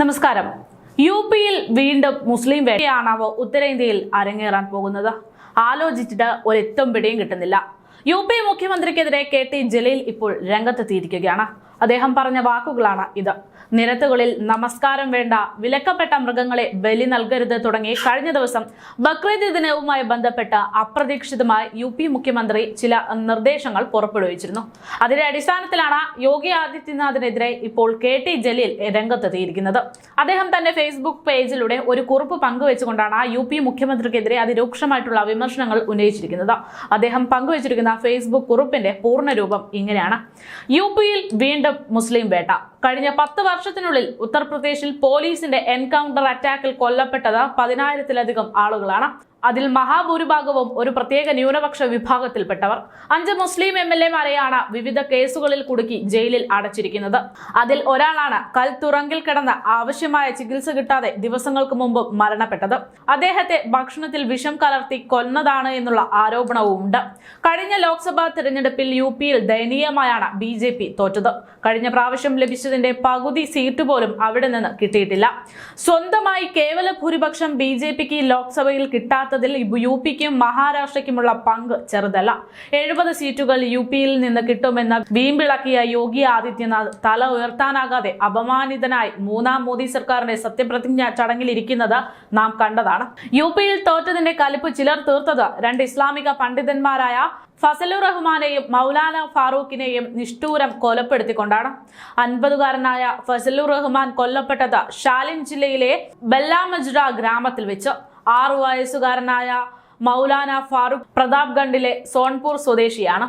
നമസ്കാരം. യു പിയിൽ വീണ്ടും മുസ്ലിം വേട്ടയാണാവോ ഉത്തരേന്ത്യയിൽ അരങ്ങേറാൻ പോകുന്നത്? ആലോചിച്ചിട്ട് ഒരെത്തും പിടിയും കിട്ടുന്നില്ല. യു പി മുഖ്യമന്ത്രിക്കെതിരെ കെ ടി ജലീൽ ഇപ്പോൾ രംഗത്തെത്തിയിരിക്കുകയാണ്. അദ്ദേഹം പറഞ്ഞ വാക്കുകളാണ് ഇത്. നിരത്തുകളിൽ നമസ്കാരം വേണ്ട വിലക്കപ്പെട്ട മൃഗങ്ങളെ ബലി നൽകരുത് തുടങ്ങി കഴിഞ്ഞ ദിവസം ബക്രീദ് ദിനവുമായി ബന്ധപ്പെട്ട് അപ്രതീക്ഷിതമായി യു പി മുഖ്യമന്ത്രി ചില നിർദ്ദേശങ്ങൾ പുറപ്പെടുവിച്ചിരുന്നു. അതിന്റെ അടിസ്ഥാനത്തിലാണ് യോഗി ആദിത്യനാഥിനെതിരെ ഇപ്പോൾ കെ ടി ജലീൽ രംഗത്തെത്തിയിരിക്കുന്നത്. അദ്ദേഹം തന്റെ ഫേസ്ബുക്ക് പേജിലൂടെ ഒരു കുറിപ്പ് പങ്കുവെച്ചുകൊണ്ടാണ് യു പി മുഖ്യമന്ത്രിക്കെതിരെ അതിരൂക്ഷമായിട്ടുള്ള വിമർശനങ്ങൾ ഉന്നയിച്ചിരിക്കുന്നത്. അദ്ദേഹം പങ്കുവച്ചിരിക്കുന്ന ഫേസ്ബുക്ക് കുറിപ്പിന്റെ പൂർണരൂപം ഇങ്ങനെയാണ്. യു പിയിൽ വീണ്ടും മുസ്ലിം വേട്ട. കഴിഞ്ഞ പത്ത് വർഷത്തിനുള്ളിൽ ഉത്തർപ്രദേശിൽ പോലീസിന്റെ എൻകൗണ്ടർ അറ്റാക്കിൽ കൊല്ലപ്പെട്ടത് പതിനായിരത്തിലധികം ആളുകളാണ്. അതിൽ മഹാഭൂരിഭാഗവും ഒരു പ്രത്യേക ന്യൂനപക്ഷ വിഭാഗത്തിൽപ്പെട്ടവർ. അഞ്ച് മുസ്ലിം എം എൽ എമാരെയാണ് വിവിധ കേസുകളിൽ കുടുക്കി ജയിലിൽ അടച്ചിരിക്കുന്നത്. അതിൽ ഒരാളാണ് കൽ തുറങ്കിൽ കിടന്ന് ആവശ്യമായ ചികിത്സ കിട്ടാതെ ദിവസങ്ങൾക്ക് മുമ്പ് മരണപ്പെട്ടത്. അദ്ദേഹത്തെ ഭക്ഷണത്തിൽ വിഷം കലർത്തി കൊന്നതാണ് എന്നുള്ള ആരോപണവും ഉണ്ട് കഴിഞ്ഞ ലോക്സഭാ തെരഞ്ഞെടുപ്പിൽ യു പിയിൽ ദയനീയമായാണ് ബി ജെ പി തോറ്റത്. കഴിഞ്ഞ പ്രാവശ്യം ലഭിച്ചതിന്റെ പകുതി സീറ്റ് പോലും അവിടെ നിന്ന് കിട്ടിയിട്ടില്ല. സ്വന്തമായി കേവല ഭൂരിപക്ഷം ബി ജെ പിക്ക് ലോക്സഭയിൽ കിട്ടാത്തതിൽ യു പിക്കും മഹാരാഷ്ട്രയ്ക്കുമുള്ള പങ്ക് ചെറുതല്ല. എഴുപത് സീറ്റുകൾ യു പിയിൽ നിന്ന് കിട്ടുമെന്ന് വീമ്പിളക്കിയ യോഗി ആദിത്യനാഥ് തല ഉയർത്താനാകാതെ അപമാനിതനായി മൂന്നാം മോദി സർക്കാരിന്റെ സത്യപ്രതിജ്ഞ ചടങ്ങിലിരിക്കുന്നത് നാം കണ്ടതാണ്. യു പിയിൽ തോറ്റതിന്റെ കലിപ്പ് ചിലർ തീർത്തത് രണ്ട് ഇസ്ലാമിക പണ്ഡിതന്മാരായ ഫസലുർ റഹ്മാനെയും മൗലാന ഫാറൂഖിനെയും നിഷ്ഠൂരം കൊലപ്പെടുത്തിക്കൊണ്ടാണ്. അൻപതുകാരനായ ഫസലുർ റഹ്മാൻ കൊല്ലപ്പെട്ടത് ഷാലിം ജില്ലയിലെ ബെല്ലാമജ്ര ഗ്രാമത്തിൽ വെച്ച്. ആറു വയസ്സുകാരനായ മൗലാന ഫാറൂഖ് പ്രതാപ്ഗഡിലെ സോൺപൂർ സ്വദേശിയാണ്.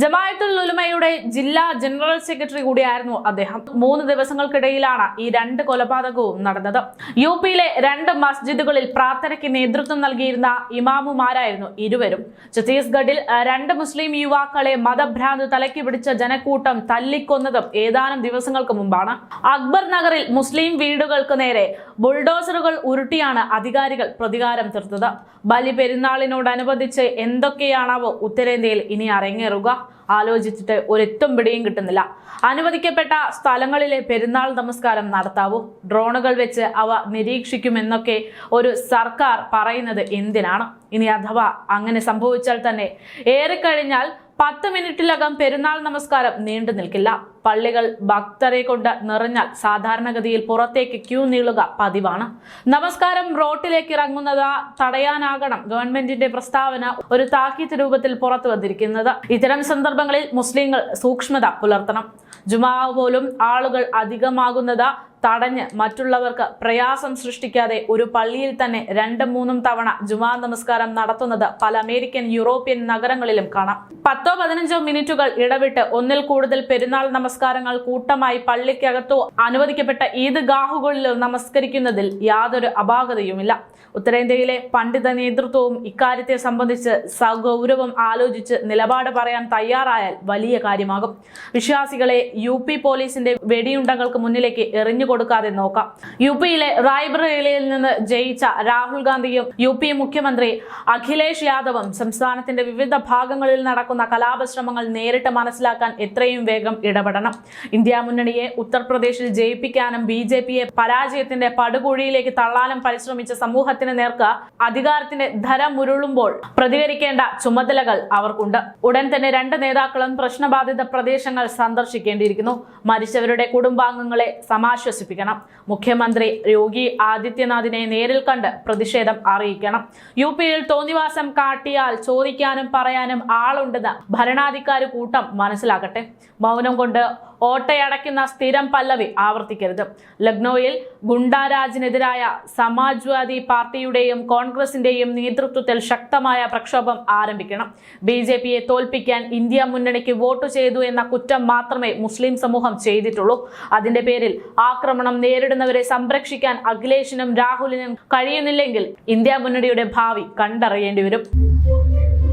ജമായത്തുൽ ഉലുമയുടെ ജില്ലാ ജനറൽ സെക്രട്ടറി കൂടിയായിരുന്നു അദ്ദേഹം. മൂന്ന് ദിവസങ്ങൾക്കിടയിലാണ് ഈ രണ്ട് കൊലപാതകവും നടന്നത്. യു പിയിലെ രണ്ട് മസ്ജിദുകളിൽ പ്രാർത്ഥനയ്ക്ക് നേതൃത്വം നൽകിയിരുന്ന ഇമാമുമാരായിരുന്നു ഇരുവരും. ഛത്തീസ്ഗഡിൽ രണ്ട് മുസ്ലിം യുവാക്കളെ മതഭ്രാന്ത് തലയ്ക്ക് പിടിച്ച ജനക്കൂട്ടം തല്ലിക്കൊന്നതും ഏതാനും ദിവസങ്ങൾക്ക് മുമ്പാണ്. അക്ബർ നഗറിൽ മുസ്ലിം വീടുകൾക്ക് നേരെ ബുൾഡോസറുകൾ ഉരുട്ടിയാണ് അധികാരികൾ പ്രതികാരം തീർത്തത്. ബലി പെരുന്നാളിനോടനുബന്ധിച്ച് എന്തൊക്കെയാണാവോ ഉത്തരേന്ത്യയിൽ ഇനി അരങ്ങേറുക. ആലോചിച്ചിട്ട് ഒരെത്തും പിടിയും കിട്ടുന്നില്ല. അനുവദിക്കപ്പെട്ട സ്ഥലങ്ങളിലെ പെരുന്നാൾ നമസ്കാരം നടത്താവൂ. ഡ്രോണുകൾ വെച്ച് അവ നിരീക്ഷിക്കുമെന്നൊക്കെ ഒരു സർക്കാർ പറയുന്നത് എന്തിനാണ്? ഇനി അഥവാ അങ്ങനെ സംഭവിച്ചാൽ തന്നെ ഏറിക്കഴിഞ്ഞാൽ പത്ത് മിനിറ്റിലകം പെരുന്നാൾ നമസ്കാരം നീണ്ടു നിൽക്കില്ല. പള്ളികൾ ഭക്തരെ കൊണ്ട് നിറഞ്ഞാൽ സാധാരണഗതിയിൽ പുറത്തേക്ക് ക്യൂ നീളുക പതിവാണ്. നമസ്കാരം റോട്ടിലേക്ക് ഇറങ്ങുന്നത് തടയാനാകണം ഗവൺമെന്റിന്റെ പ്രസ്താവന ഒരു താക്കീത്ത് രൂപത്തിൽ പുറത്തു വന്നിരിക്കുന്നത്. ഇത്തരം സന്ദർഭങ്ങളിൽ മുസ്ലിങ്ങൾ സൂക്ഷ്മത പുലർത്തണം. ജുമാവ് പോലും ആളുകൾ അധികമാകുന്നത് തടഞ്ഞ് മറ്റുള്ളവർക്ക് പ്രയാസം സൃഷ്ടിക്കാതെ ഒരു പള്ളിയിൽ തന്നെ രണ്ടും മൂന്നും തവണ ജുമാ നമസ്കാരം നടത്തുന്നത് പല അമേരിക്കൻ യൂറോപ്യൻ നഗരങ്ങളിലും കാണാം. പത്തോ പതിനഞ്ചോ മിനിറ്റുകൾ ഇടവിട്ട് ഒന്നിൽ കൂടുതൽ പെരുന്നാൾ നമസ്കാരങ്ങൾ കൂട്ടമായി പള്ളിക്കകത്തോ അനുവദിക്കപ്പെട്ട ഈദ്ഗാഹുകളിലോ നമസ്കരിക്കുന്നതിൽ യാതൊരു അപാകതയുമില്ല. ഉത്തരേന്ത്യയിലെ പണ്ഡിത നേതൃത്വവും ഇക്കാര്യത്തെ സംബന്ധിച്ച് സഗൗരവം ആലോചിച്ച് നിലപാട് പറയാൻ തയ്യാറായാൽ വലിയ കാര്യമാകും. വിശ്വാസികളെ യു പോലീസിന്റെ വെടിയുണ്ടകൾക്ക് മുന്നിലേക്ക് എറിഞ്ഞു കൊടുക്കാതെ നോക്കാം. യു പിയിലെ റായ്ബറേലിയിൽ നിന്ന് ജയിച്ച രാഹുൽ ഗാന്ധിയും യു പി മുഖ്യമന്ത്രി അഖിലേഷ് യാദവും സംസ്ഥാനത്തിന്റെ വിവിധ ഭാഗങ്ങളിൽ നടക്കുന്ന കലാപശ്രമങ്ങൾ നേരിട്ട് മനസ്സിലാക്കാൻ എത്രയും വേഗം ഇടപെടണം. ഇന്ത്യ മുന്നണിയെ ഉത്തർപ്രദേശിൽ ജയിപ്പിക്കാനും ബി ജെ പിയെ പരാജയത്തിന്റെ പടുകുഴിയിലേക്ക് തള്ളാനും പരിശ്രമിച്ച സമൂഹത്തിന് നേർക്ക് അധികാരത്തിന്റെ ധരമുരുളുമ്പോൾ പ്രതികരിക്കേണ്ട ചുമതലകൾ അവർക്കുണ്ട്. ഉടൻ തന്നെ രണ്ട് നേതാക്കളും പ്രശ്നബാധിത പ്രദേശങ്ങൾ സന്ദർശിക്കേണ്ടിയിരിക്കുന്നു. മരിച്ചവരുടെ കുടുംബാംഗങ്ങളെ സമാശ്വസിപ്പിക്കണം മുഖ്യമന്ത്രി യോഗി ആദിത്യനാഥിനെ നേരിൽ കണ്ട് പ്രതിഷേധം അറിയിക്കണം. യു പിയിൽ തോന്നിവാസം കാട്ടിയാൽ ചോദിക്കാനും പറയാനും ആളുണ്ടെന്ന് ഭരണാധികാരി കൂട്ടം മനസ്സിലാക്കട്ടെ. മൗനം കൊണ്ട് ഓട്ടയടയ്ക്കുന്ന സ്ഥിരം പല്ലവി ആവർത്തിക്കരുത്. ലക്നൌവിൽ ഗുണ്ടാരാജിനെതിരായ സമാജ്വാദി പാർട്ടിയുടെയും കോൺഗ്രസിന്റെയും നേതൃത്വത്തിൽ ശക്തമായ പ്രക്ഷോഭം ആരംഭിക്കണം. ബി ജെ പിയെ തോൽപ്പിക്കാൻ ഇന്ത്യ മുന്നണിക്ക് വോട്ട് ചെയ്തു എന്ന കുറ്റം മാത്രമേ മുസ്ലിം സമൂഹം ചെയ്തിട്ടുള്ളൂ. അതിന്റെ പേരിൽ ആക്രമണം നേരിടുന്നവരെ സംരക്ഷിക്കാൻ അഖിലേഷിനും രാഹുലിനും കഴിയുന്നില്ലെങ്കിൽ ഇന്ത്യ മുന്നണിയുടെ ഭാവി കണ്ടറിയേണ്ടി വരും.